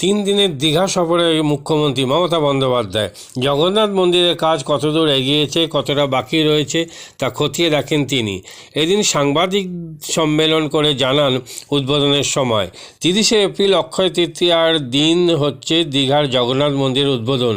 তিন দিনের দীঘা সফরে মুখ্যমন্ত্রী মমতা বন্দ্যোপাধ্যায়। জগন্নাথ মন্দিরের কাজ কতদূর এগিয়েছে, কতটা বাকি রয়েছে, তা খতিয়ে দেখেন তিনি। এদিন সাংবাদিক সম্মেলন করে জানান উদ্বোধনের সময়, তিরিশে এপ্রিল অক্ষয় তৃতীয়ার দিন হচ্ছে দীঘার জগন্নাথ মন্দির উদ্বোধন।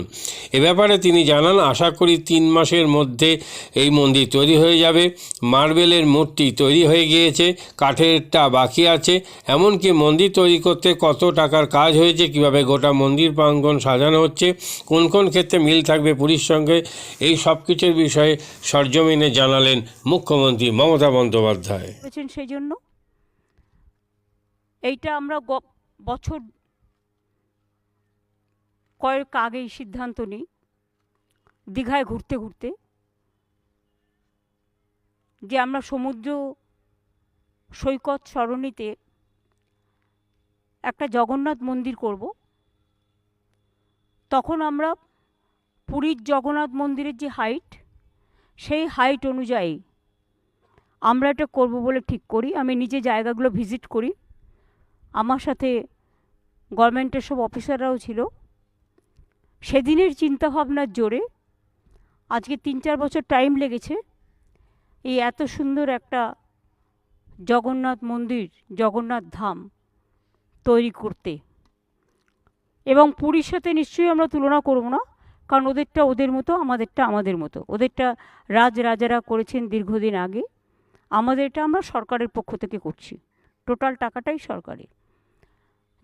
এ ব্যাপারে তিনি জানান, আশা করি তিন মাসের মধ্যে এই মন্দির তৈরি হয়ে যাবে। মার্বেলের মূর্তি তৈরি হয়ে গিয়েছে, কাঠেরটা বাকি আছে। এমনকি মন্দির তৈরি করতে কত টাকার কাজ হয়েছে কীভাবে গোটা মন্দির প্রাঙ্গণ সাজানো হচ্ছে, কোন কোন ক্ষেত্রে মিল থাকবে পুরীর সঙ্গে, এই সব কিছুর বিষয়ে সরজমিনে জানালেন মুখ্যমন্ত্রী মমতা বন্দ্যোপাধ্যায়। সেই জন্য এইটা আমরা বছর কয়েক আগেই সিদ্ধান্ত নিই। দীঘায় ঘুরতে ঘুরতে। যে আমরা সমুদ্র সৈকত সরণিতে একটা জগন্নাথ মন্দির করব। তখন আমরা পুরীর জগন্নাথ মন্দিরের যে হাইট সেই হাইট অনুযায়ী আমরা এটা করব বলে ঠিক করি। আমি নিজে জায়গাগুলো ভিজিট করি। আমার সাথে গভর্নমেন্টের সব অফিসাররাও ছিল। সেদিনের চিন্তাভাবনার জোরে আজকে তিন চার বছর টাইম লেগেছে এই এত সুন্দর একটা জগন্নাথ মন্দির, জগন্নাথ ধাম। তৈরি করতে। এবং পুরীর সাথে নিশ্চয়ই আমরা তুলনা করব না, কারণ ওদেরটা ওদের মতো, আমাদেরটা আমাদের মতো। ওদেরটা রাজ রাজারা করেছেন দীর্ঘদিন আগে। আমাদের এটা আমরা সরকারের পক্ষ থেকে করছি। টোটাল টাকাটাই সরকারের।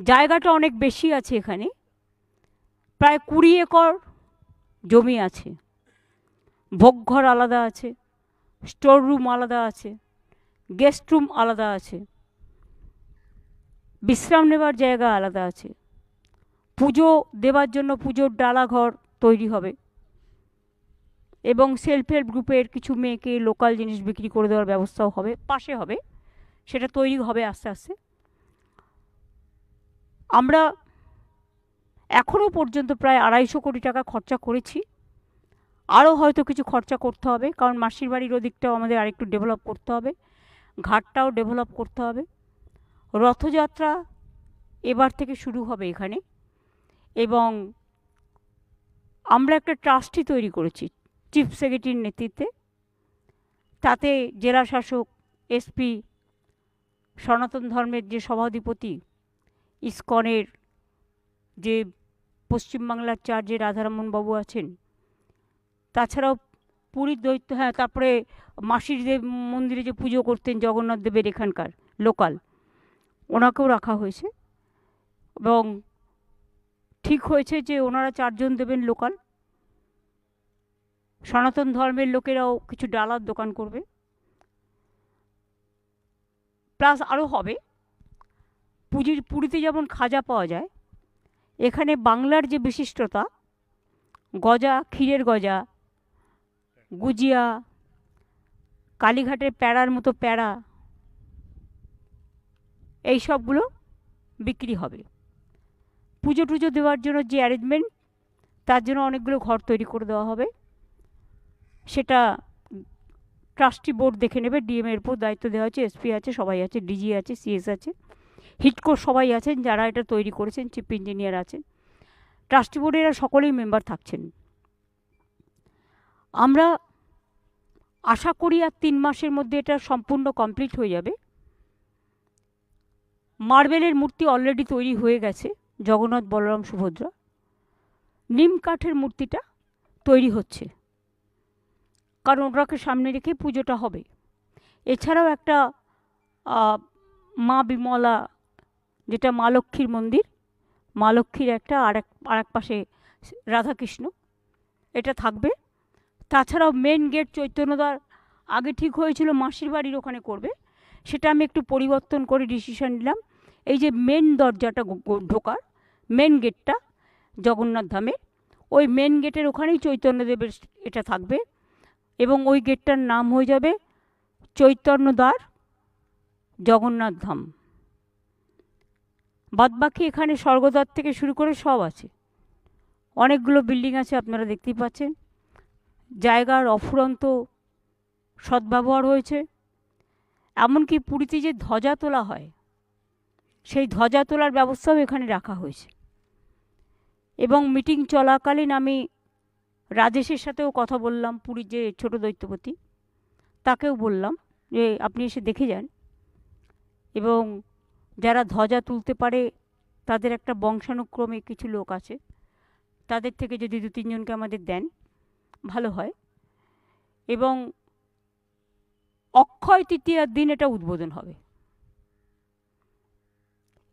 জায়গাটা অনেক বেশি আছে এখানে। প্রায় কুড়ি একর জমি আছে। ভোগঘর আলাদা আছে। স্টোর রুম আলাদা আছে। গেস্ট রুম আলাদা আছে। বিশ্রাম নেবার জায়গা আলাদা আছে। পুজো দেবার জন্য পুজোর ডালাঘর তৈরি হবে এবং সেলফ হেল্প গ্রুপের কিছু মেয়েকে লোকাল জিনিস বিক্রি করে দেওয়ার ব্যবস্থাও হবে, পাশে হবে, সেটা তৈরি হবে আস্তে আস্তে। আমরা এখনও পর্যন্ত প্রায় আড়াইশো কোটি টাকা খরচা করেছি। আরও হয়তো কিছু খরচা করতে হবে, কারণ মাসির বাড়ির ওদিকটাও আমাদের আরেকটু ডেভেলপ করতে হবে, ঘাটটাও ডেভেলপ করতে হবে। রথযাত্রা এবার থেকে শুরু হবে এখানে। এবং আমরা একটা ট্রাস্টি তৈরি করেছি চিফ সেক্রেটারির নেতৃত্বে। তাতে জেলা শাসক এসপি সনাতন ধর্মের যে সভাধিপতি, ইসকনের যে পশ্চিমবাংলার চার যে রাধারমন বাবু আছেন, তাছাড়াও পুরীর দৈত্য হ্যাঁ তারপরে মাসির দেব মন্দিরে যে পুজো করতেন জগন্নাথ দেবের এখানকার, লোকাল। ওনাকেও রাখা হয়েছে এবং ঠিক হয়েছে যে ওনারা চারজন দেবেন লোকাল। সনাতন ধর্মের লোকেরাও কিছু ডালার দোকান করবে। প্লাস আরও হবে, পুজীর পুরীতে যেমন খাজা পাওয়া যায়, এখানে বাংলার যে বিশিষ্টতা, গজা, ক্ষীরের গজা, গুজিয়া, কালীঘাটের প্যাড়ার মতো প্যাড়া এই সবগুলো বিক্রি হবে। পুজো টুজো দেওয়ার জন্য যে অ্যারেঞ্জমেন্ট তার জন্য অনেকগুলো ঘর তৈরি করে দেওয়া হবে। সেটা ট্রাস্টি বোর্ড দেখে নেবে ডিএমের উপর দায়িত্ব দেওয়া আছে এসপি আছে, সবাই আছে ডিজি আছে সিএস আছে হিটকোর সবাই আছেন যারা এটা তৈরি করেছেন চিফ ইঞ্জিনিয়ার আছেন। ট্রাস্টি বোর্ডে এরা সকলেই মেম্বার থাকছেন। আমরা আশা করি আর তিন মাসের মধ্যে এটা সম্পূর্ণ কমপ্লিট হয়ে যাবে। মার্বেলের মূর্তি অলরেডি তৈরি হয়ে গেছে, জগন্নাথ বলরাম সুভদ্রা। নিম কাঠের মূর্তিটা তৈরি হচ্ছে। কারণ ওটাকে সামনে রেখে পুজোটা হবে। এছাড়াও একটা মা বিমলা, যেটা মা লক্ষ্মীর মন্দির, মা লক্ষ্মীর একটা আর এক আর এক পাশে রাধাকৃষ্ণ, এটা থাকবে। তাছাড়াও মেন গেট চৈতন্যদার আগে ঠিক হয়েছিল মাসির বাড়ির ওখানে করবে। সেটা আমি একটু পরিবর্তন করে ডিসিশন নিলাম। এই যে মেন দরজাটা ঢোকার মেন গেটটা জগন্নাথ ধামের, ওই মেন গেটের ওখানেই চৈতন্যদেবের এটা থাকবে এবং ওই গেটটার নাম হয়ে যাবে চৈতন্যদ্বার জগন্নাথ ধাম। বাদবাকি এখানে স্বর্গদ্বার থেকে শুরু করে সব আছে। অনেকগুলো বিল্ডিং আছে আপনারা দেখতেই পাচ্ছেন। জায়গার অফুরন্ত সদ্ব্যবহার হয়েছে। এমনকি পুরীতে যে ধ্বজা তোলা হয়, সেই ধ্বজা তোলার ব্যবস্থাও এখানে রাখা হয়েছে। এবং মিটিং চলাকালীন আমি রাজেশের সাথেও কথা বললাম, পুরীর যে ছোট দৈত্যপতি, তাকেও বললাম যে, আপনি এসে দেখে যান। এবং যারা ধ্বজা তুলতে পারে, তাদের একটা বংশানুক্রমে কিছু লোক আছে, তাদের থেকে যদি দু তিনজনকে আমাদের দেন, ভালো হয়। এবং অক্ষয় তৃতীয়ার দিন এটা উদ্বোধন হবে।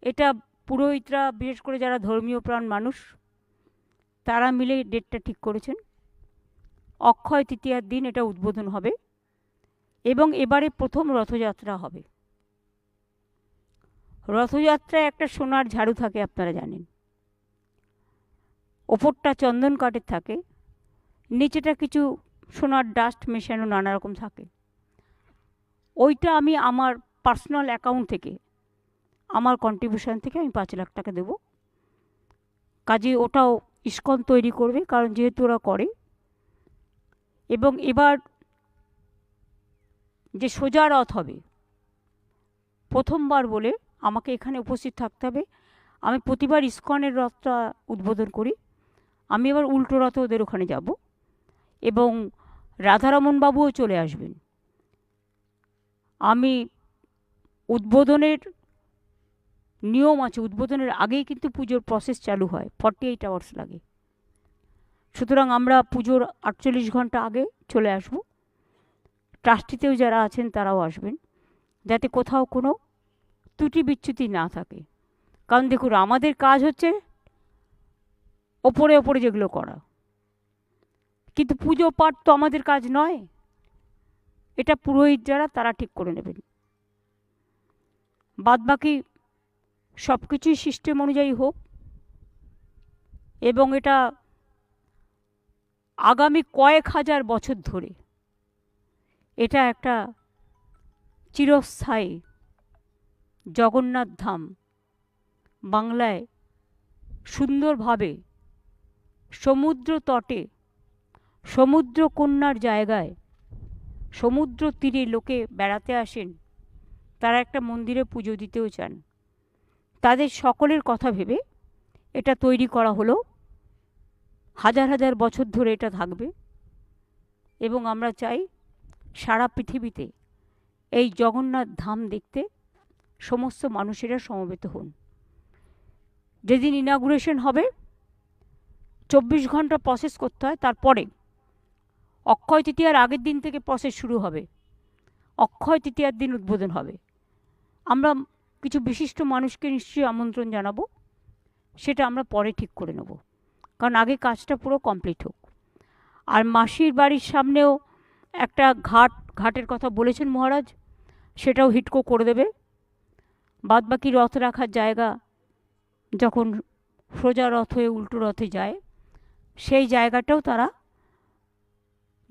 এটা পুরোহিতরা, বিশেষ করে যারা ধর্মীয় প্রাণ মানুষ, তারা মিলে ডেটটা ঠিক করেছেন। অক্ষয় তৃতীয়ার দিন এটা উদ্বোধন হবে এবং এবারে প্রথম রথযাত্রা হবে। রথযাত্রায় একটা সোনার ঝাড়ু থাকে, আপনারা জানেন। ওপরটা চন্দন কাঠের থাকে, নিচেটা কিছু সোনার ডাস্ট মেশানো নানা রকম থাকে। ওইটা আমি আমার পার্সোনাল অ্যাকাউন্ট থেকে, আমার কন্ট্রিবিউশন থেকে আমি পাঁচ লাখ টাকা দেব। কাজে ওটাও ইস্কন তৈরি করবে, কারণ যেহেতু ওরা করে। এবং এবার যে সোজা রথ হবে, প্রথমবার বলে আমাকে এখানে উপস্থিত থাকতে হবে। আমি প্রতিবার ইস্কনের রথটা উদ্বোধন করি। আমি এবার উল্টো রথে ওদের ওখানে যাব। এবং রাধারমন বাবুও চলে আসবেন। আমি উদ্বোধনের নিয়ম আছে, উদ্বোধনের আগেই কিন্তু পুজোর প্রসেস চালু হয় ফর্টি এইট আওয়ার্স লাগে। সুতরাং আমরা পুজোর আটচল্লিশ ঘণ্টা আগে চলে আসব। ট্রাস্টিতেও যারা আছেন তারাও আসবেন, যাতে কোথাও কোনো ত্রুটি বিচ্যুতি না থাকে। কারণ দেখুন, আমাদের কাজ হচ্ছে ওপরে ওপরে যেগুলো করা। কিন্তু পুজো পাঠ তো আমাদের কাজ নয়। এটা পুরোহিত যারা, তারা ঠিক করে নেবেন। বাদ বাকি সব কিছুই সিস্টেম অনুযায়ী হোক, এবং এটা আগামী কয়েক হাজার বছর ধরে এটা একটা চিরস্থায়ী জগন্নাথ ধাম বাংলায় সুন্দরভাবে সমুদ্র তটে সমুদ্র কন্যার জায়গায় সমুদ্র তীরে লোকে বেড়াতে আসেন। তারা একটা মন্দিরে পুজো দিতেও চান। তাদের সকলের কথা ভেবে এটা তৈরি করা হলো। হাজার হাজার বছর ধরে এটা থাকবে। এবং আমরা চাই সারা পৃথিবীতে এই জগন্নাথ ধাম দেখতে সমস্ত মানুষেরা সমবেত হন। যেদিন ইনাগুরেশন হবে, চব্বিশ ঘণ্টা প্রসেস করতে হয়, তারপরে অক্ষয় তৃতীয়ার আগের দিন থেকে প্রসেস শুরু হবে। অক্ষয় তৃতীয়ার দিন উদ্বোধন হবে। আমরা কিছু বিশিষ্ট মানুষকে নিশ্চয়ই আমন্ত্রণ জানাব। সেটা আমরা পরে ঠিক করে নেব। কারণ আগে কাজটা পুরো কমপ্লিট হোক। আর মাসির বাড়ির সামনেও একটা ঘাট, ঘাটের কথা বলেছেন মহারাজ, সেটাও হিটকো করে দেবে। বাদবাকি রথ রাখার জায়গা যখন সোজা রথ হয়ে উল্টো রথে যায়, সেই জায়গাটাও তারা